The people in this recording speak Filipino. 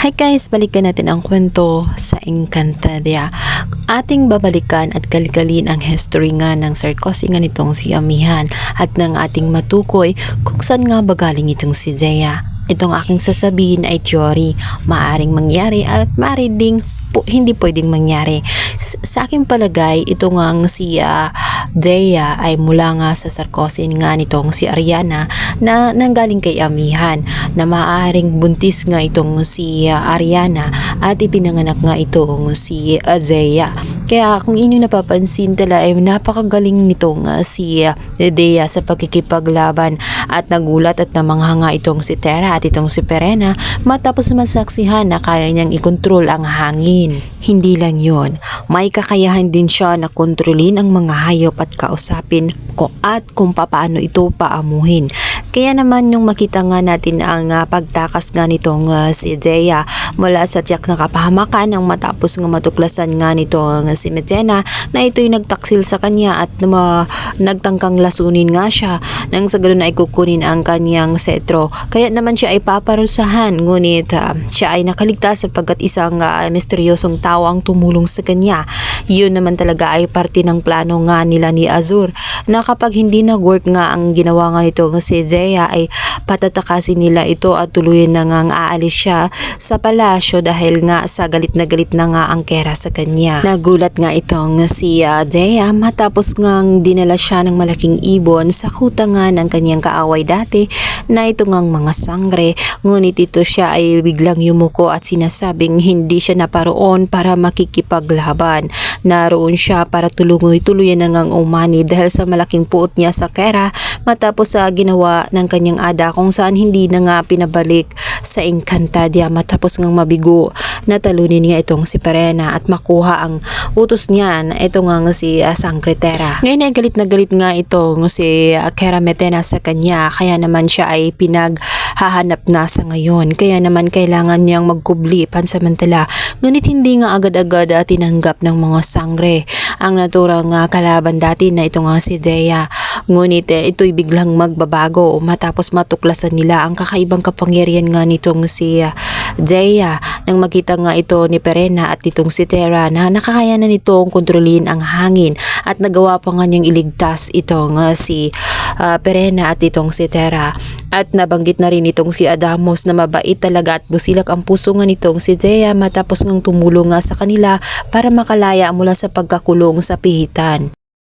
Hi guys, balikan natin ang kwento sa Encantadia. Ating babalikan at kalikalin ang history nga ng Sarkozy nga nitong si Amihan at ng ating matukoy kung saan nga ba galing itong si Zaya. Itong aking sasabihin ay theory, maaring mangyari at maaari ding po, hindi pwedeng mangyari. S- sa aking palagay, ito nga ang si ah, Dea ay mula nga sa Sarkozy nga nitong si Ariana na nanggaling kay Amihan na maaaring buntis nga itong si ah, Ariana at ipinanganak nga itong si Azea. Kaya kung inyong napapansin tala ay napakagaling nitong ah, si Dea sa pagkikipaglaban at nagulat at namanghanga itong si Tera at itong si Perena matapos masaksihan na kaya niyang ikontrol ang hangin. Hindi lang yon, may kakayahan din siya na kontrolin ang mga hayop at kausapin ko at kung papaano ito paamuhin. Kaya naman yung makita nga natin ang ah, pagtakas nga nitong ah, si Dea mula sa tiyak na kapahamakan ang matapos nga matuklasan nga nitong si Metena na ito'y nagtaksil sa kanya at ma- nagtangkang lasunin nga siya nang sa ganun ay kukunin ang kanyang setro. Kaya naman siya ay paparusahan ngunit ah, siya ay nakaligtas sapagkat isang ah, misteryosong tao ang tumulong sa kanya. Yun naman talaga ay parte ng plano nga nila ni Azur na kapag hindi nag-work nga ang ginawa nga nito si Zea ay patatakasin nila ito at tuluyan na nga aalis siya sa palasyo dahil nga sa galit na galit na nga ang kera sa kanya. Nagulat nga itong si ah, Zea matapos nga dinala siya ng malaking ibon sa kuta ng kanyang kaaway dati na ito ngang mga sangre ngunit ito siya ay biglang yumuko at sinasabing hindi siya naparoon para makikipaglaban. Naroon siya para tulugoy-tuluyan na ngang umani dahil sa malaking puot niya sa kera matapos sa ginawa ng kanyang ada kung saan hindi na nga pinabalik sa Encantadia. Matapos ngang mabigo na talunin nga itong si Perena at makuha ang utos niya na ito nga si uh, Sangretera. Ngayon ay galit na galit nga itong si uh, Kera Metena sa kanya. Kaya naman siya ay pinaghahanap na sa ngayon. Kaya naman kailangan niyang magkubli pansamantala. Ngunit hindi nga agad-agad uh, tinanggap ng mga sangre. Ang naturang uh, kalaban dati na ito nga si Dea. Ngunit eh, ito'y biglang magbabago matapos matuklasan nila ang kakaibang kapangyarihan nga nitong si uh, Dea nang makita nga ito ni Perena at itong si Tera na nakakayanan nitong kontrolin ang hangin at nagawa pa nga niyang iligtas itong uh, si uh, Perena at itong si Tera at nabanggit na rin itong si Adamos na mabait talaga at busilak ang puso nga nitong si Dea matapos ngang tumulong nga sa kanila para makalaya mula sa pagkakulong sa pihitan.